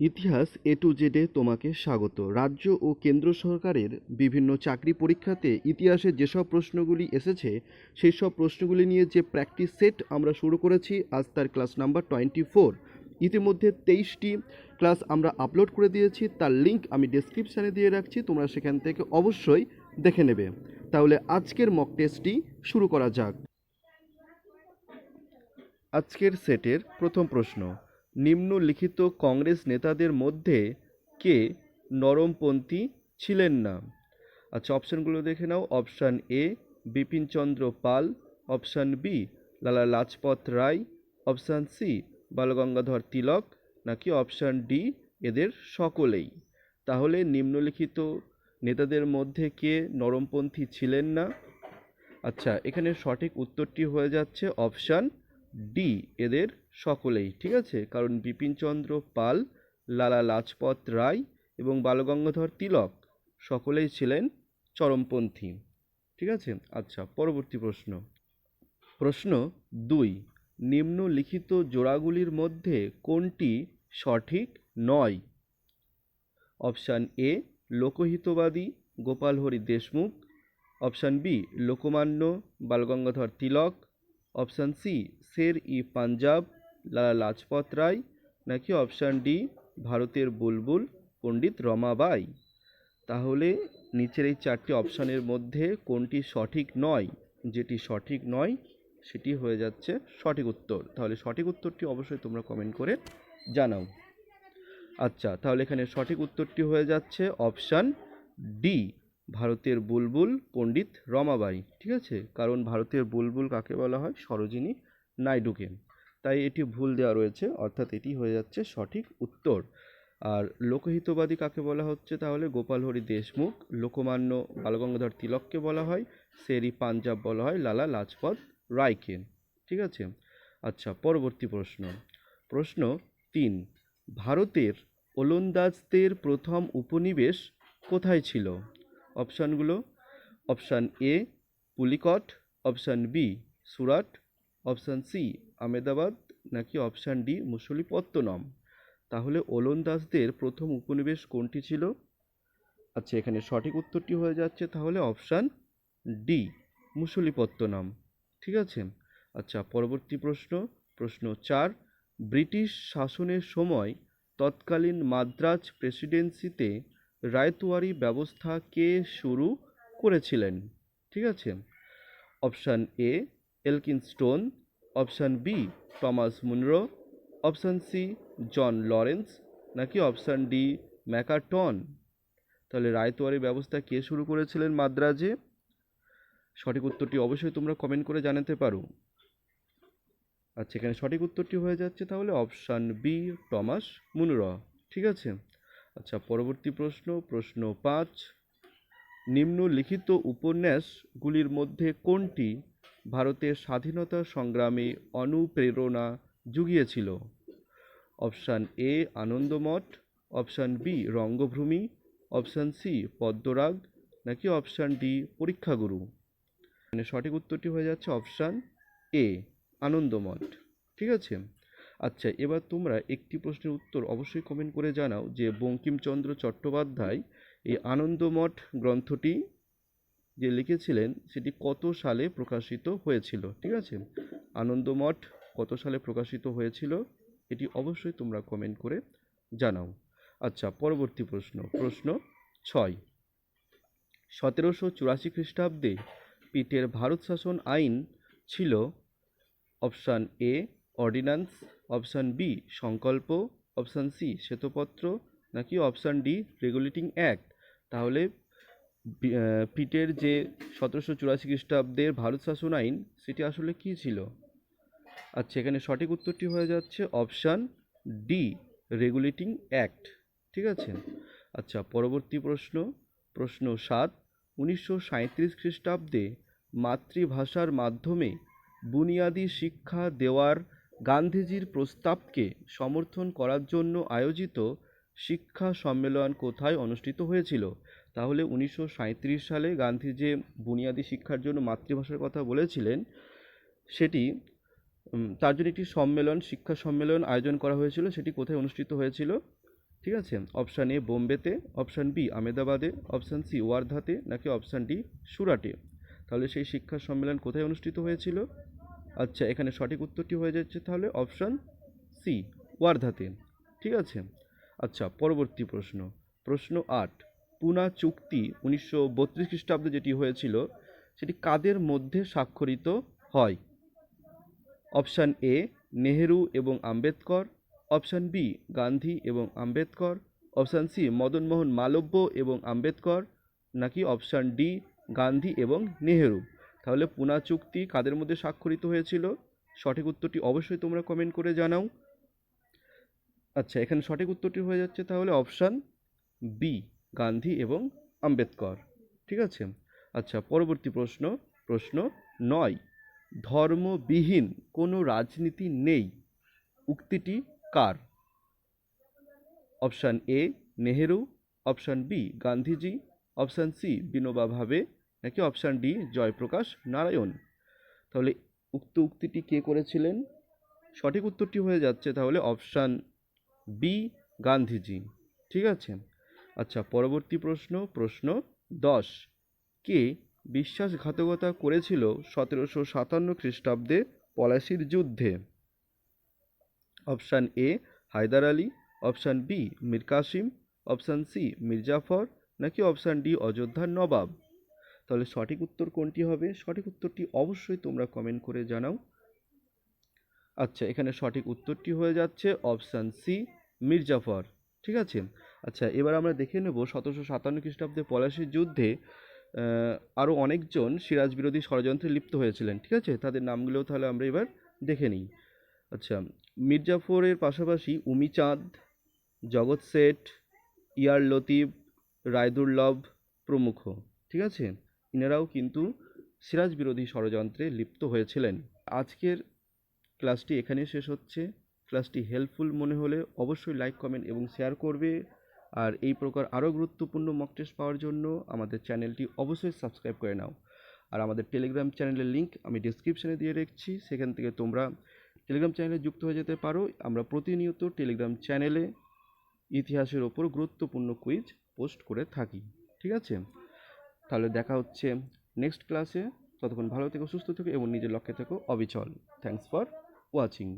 ইতিহাস এ টু জেডে তোমাকে স্বাগত। রাজ্য ও কেন্দ্র সরকারের বিভিন্ন চাকরি পরীক্ষাতে ইতিহাসে যেসব প্রশ্নগুলি এসেছে, সেই সব প্রশ্নগুলি নিয়ে যে প্র্যাকটিস সেট আমরা শুরু করেছি, আজ তার ক্লাস নাম্বার টোয়েন্টি ফোর। ইতিমধ্যে তেইশটি ক্লাস আমরা আপলোড করে দিয়েছি, তার লিঙ্ক আমি ডেসক্রিপশানে দিয়ে রাখছি, তোমরা সেখান থেকে অবশ্যই দেখে নেবে। তাহলে আজকের মক টেস্টটি শুরু করা যাক। আজকের সেটের প্রথম প্রশ্ন নিম্নলিখিত কংগ্রেস নেতাদের মধ্যে কে নরমপন্থী ছিলেন না? আচ্ছা অপশানগুলো দেখে নাও। Option A Bipinchandra Pal. Option B, Lala Lajpat Rai. Option C, Balgangadhar Tilak. নাকি অপশান ডি, এদের সকলেই? তাহলে নিম্নলিখিত নেতাদের মধ্যে কে নরমপন্থী ছিলেন না? আচ্ছা এখানে সঠিক উত্তরটি হয়ে যাচ্ছে অপশান ডি এদের সকলেই, ঠিক আছে? কারণ বিপিনচন্দ্র পাল, লালা লাজপত রায় এবং বালগঙ্গাধর তিলক সকলেই ছিলেন চরমপন্থী, ঠিক আছে? আচ্ছা পরবর্তী প্রশ্ন। প্রশ্ন দুই, নিম্নলিখিত জোড়াগুলির মধ্যে কোনটি সঠিক নয়? Option A Lokhitwadi Gopalhari Deshmukh. Option B Lokmanya Balgangadhar Tilak. Option C Sher e Punjab, Lala Lajpat Rai, নাকি অপশান ডি ভারতের বুলবুল, পণ্ডিত রমাবাই তাহলে নিচের এই চারটি অপশানের মধ্যে কোনটি সঠিক নয়, যেটি সঠিক নয়, সেটি হয়ে যাচ্ছে সঠিক উত্তর। তাহলে সঠিক উত্তরটি অবশ্যই তোমরা কমেন্ট করে জানাও। আচ্ছা তাহলে এখানে সঠিক উত্তরটি হয়ে যাচ্ছে অপশান ডি ভারতের বুলবুল, পণ্ডিত রমাবাই ঠিক আছে? কারণ ভারতের বুলবুল কাকে বলা হয়? সরোজিনী নাইডুকে তাই এটি ভুল দেওয়া রয়েছে, অর্থাৎ এটি হয়ে যাচ্ছে সঠিক উত্তর। আর লোকহিতবাদী কাকে বলা হচ্ছে তাহলে? গোপালহরি দেশমুখ, লোকমান্য বালগঙ্গাধর তিলককে বলা হয়, সেরি পাঞ্জাব বলা হয়, লালা লাজপত রায়কে। ঠিক আছে? আচ্ছা পরবর্তী প্রশ্ন। প্রশ্ন তিন, ভারতের ওলন্দাজদের প্রথম উপনিবেশ কোথায় ছিল? অপশানগুলো, option A, Pulicat, option B, Surat option C, Ahmedabad, নাকি অপশান ডি মুসলিপত্তনম তাহলে ওলন্দাজদের প্রথম উপনিবেশ কোনটি ছিল? আচ্ছা এখানে সঠিক উত্তরটি হয়ে যাচ্ছে তাহলে অপশান ডি মুসলিপত্তনম ঠিক আছে? আচ্ছা পরবর্তী প্রশ্ন। প্রশ্ন চার, ব্রিটিশ শাসনের সময় তৎকালীন মাদ্রাজ প্রেসিডেন্সিতে রায়তোয়ারি ব্যবস্থা কে শুরু করেছিলেন? ঠিক আছে? Option A Elphinstone, option B, Thomas Munro, option C, John Lawrence, নাকি অপশান ডি, ম্যাকাটন। তাহলে রায়তোয়ারি ব্যবস্থা কে শুরু করেছিলেন মাদ্রাজে? সঠিক উত্তরটি অবশ্যই তোমরা কমেন্ট করে জানাতে পারো। আচ্ছা এখানে সঠিক উত্তরটি হয়ে যাচ্ছে তাহলে অপশান বি টমাস মুনরা। ঠিক আছে? আচ্ছা পরবর্তী প্রশ্ন প্রশ্ন পাঁচ। নিম্নলিখিত উপন্যাসগুলির মধ্যে কোনটি ভারতের স্বাধীনতা সংগ্রামে অনুপ্রেরণা জুগিয়েছিল। Option A, Anandamath, option B, Rangbhoomi, option C, Padmarag, নাকি অপশান ডি, পরীক্ষাগুরু। মানে সঠিক উত্তরটি হয়ে যাচ্ছে অপশান এ, আনন্দমঠ। ঠিক আছে? আচ্ছা এবার তোমরা একটি প্রশ্নের উত্তর অবশ্যই কমেন্ট করে জানাও যে বঙ্কিমচন্দ্র চট্টোপাধ্যায় এই আনন্দমঠ গ্রন্থটি যে লিখেছিলেন সেটি কত সালে প্রকাশিত হয়েছিল, ঠিক আছে? আনন্দমঠ কত সালে প্রকাশিত হয়েছিল, এটি অবশ্যই তোমরা কমেন্ট করে জানাও। আচ্ছা পরবর্তী প্রশ্ন প্রশ্ন ছয়। সতেরোশো চুরাশি খ্রিস্টাব্দে পিটের ভারত শাসন আইন ছিল option A ordinance option B সংকল্প অপশান সি শ্বেতপত্র, নাকি অপশান ডি রেগুলেটিং অ্যাক্ট তাহলে পিটের যে সতেরোশো চুরাশি খ্রিস্টাব্দের ভারত শাসন আইন, সেটি আসলে কী ছিল? আচ্ছা এখানে সঠিক উত্তরটি হয়ে যাচ্ছে অপশান ডি, রেগুলেটিং অ্যাক্ট। ঠিক আছে? আচ্ছা পরবর্তী প্রশ্ন। প্রশ্ন সাত, উনিশশো সাঁইত্রিশ খ্রিস্টাব্দে মাতৃভাষার মাধ্যমে বুনিয়াদী শিক্ষা দেওয়ার গান্ধীজির প্রস্তাবকে সমর্থন করার জন্য আয়োজিত শিক্ষা সম্মেলন কোথায় অনুষ্ঠিত হয়েছিল? তাহলে উনিশশো সাঁইত্রিশ সালে গান্ধী যে বুনিয়াদী শিক্ষার জন্য মাতৃভাষার কথা বলেছিলেন, সেটি তার জন্য একটি সম্মেলন, শিক্ষা সম্মেলন আয়োজন করা হয়েছিল। সেটি কোথায় অনুষ্ঠিত হয়েছিল? ঠিক আছে? অপশান এ বোম্বেতে, অপশান বি আমেদাবাদে অপশান সি ওয়ার্ধাতে, নাকি অপশান ডি সুরাটে? তাহলে সেই শিক্ষা সম্মেলন কোথায় অনুষ্ঠিত হয়েছিল? আচ্ছা এখানে সঠিক উত্তরটি হয়ে যাচ্ছে তাহলে অপশান সি, ওয়ার্ধাতে। ঠিক আছে? আচ্ছা পরবর্তী প্রশ্ন। প্রশ্ন আট। পুনা চুক্তি উনিশশো বত্রিশ খ্রিস্টাব্দে যেটি হয়েছিল, সেটি কাদের মধ্যে স্বাক্ষরিত হয়? অপশান এ, নেহেরু এবং আম্বেদকর। অপশান বি, গান্ধী এবং আম্বেদকর। অপশান সি, মদনমোহন মালব্য এবং আম্বেদকর। নাকি অপশান ডি, গান্ধী এবং নেহেরু? তাহলে পুনা চুক্তি কাদের মধ্যে স্বাক্ষরিত হয়েছিল? সঠিক উত্তরটি অবশ্যই তোমরা কমেন্ট করে জানাও। আচ্ছা এখানে সঠিক উত্তরটি হয়ে যাচ্ছে তাহলে অপশান বি। গান্ধী এবং আম্বেদকর। ঠিক আছে? আচ্ছা পরবর্তী প্রশ্ন প্রশ্ন নয়। ধর্মবিহীন কোনো রাজনীতি নেই। উক্তিটি কার? Option A, Nehru. Option B, Gandhiji. Option C, Vinoba Bhave. নাকি অপশান ডি, জয়প্রকাশ নারায়ণ? তাহলে উক্ত উক্তিটি কে করেছিলেন? সঠিক উত্তরটি হয়ে যাচ্ছে তাহলে অপশান বি, গান্ধীজি। ঠিক আছে? আচ্ছা পরবর্তী প্রশ্ন প্রশ্ন দশ। কে বিশ্বাসঘাতকতা করেছিল সতেরোশো সাতান্ন খ্রিস্টাব্দে পলাশির যুদ্ধে? Option A, Haidar Ali, option B, Mir Qasim, option C, Mir Jafar, নাকি অপশান ডি অযোধ্যার নবাব? তাহলে সঠিক উত্তর কোনটি হবে? সঠিক উত্তরটি অবশ্যই তোমরা কমেন্ট করে জানাও। আচ্ছা এখানে সঠিক উত্তরটি হয়ে যাচ্ছে অপশান সি, মির্জাফর। ঠিক আছে? আচ্ছা এবার আমরা দেখে নেব সতেরোশো সাতান্ন খ্রিস্টাব্দে পলাশির যুদ্ধে আরও অনেকজন সিরাজ বিরোধী ষড়যন্ত্রে লিপ্ত হয়েছিলেন, ঠিক আছে? তাদের নামগুলোও তাহলে আমরা এবার দেখে নিই। আচ্ছা মির্জাফরের পাশাপাশি উমিচাঁদ, জগৎ শেঠ, ইয়ার লতিফ, রায়দুর্লভ প্রমুখ, ঠিক আছে? ইনারাও কিন্তু সিরাজ বিরোধী ষড়যন্ত্রে লিপ্ত হয়েছিলেন। আজকের ক্লাসটি এখানেই শেষ হচ্ছে। ক্লাসটি হেল্পফুল মনে হলে অবশ্যই লাইক কমেন্ট এবং শেয়ার করবে। আর এই প্রকার আরও গুরুত্বপূর্ণ মক টেস্ট পাওয়ার জন্য আমাদের চ্যানেলটি অবশ্যই সাবস্ক্রাইব করে নাও। আর আমাদের টেলিগ্রাম চ্যানেলের লিঙ্ক আমি ডিসক্রিপশনে দিয়ে রেখেছি। সেখান থেকে তোমরা টেলিগ্রাম চ্যানেলে যুক্ত হয়ে যেতে পারো। আমরা প্রতিনিয়ত টেলিগ্রাম চ্যানেলে ইতিহাসের ওপর গুরুত্বপূর্ণ কুইজ পোস্ট করে থাকি। ঠিক আছে? তাহলে দেখা হচ্ছে নেক্সট ক্লাসে ততক্ষণ ভালো থেকো, সুস্থ থেকো এবং নিজের লক্ষ্যে থেকো অবিচল। Thanks for watching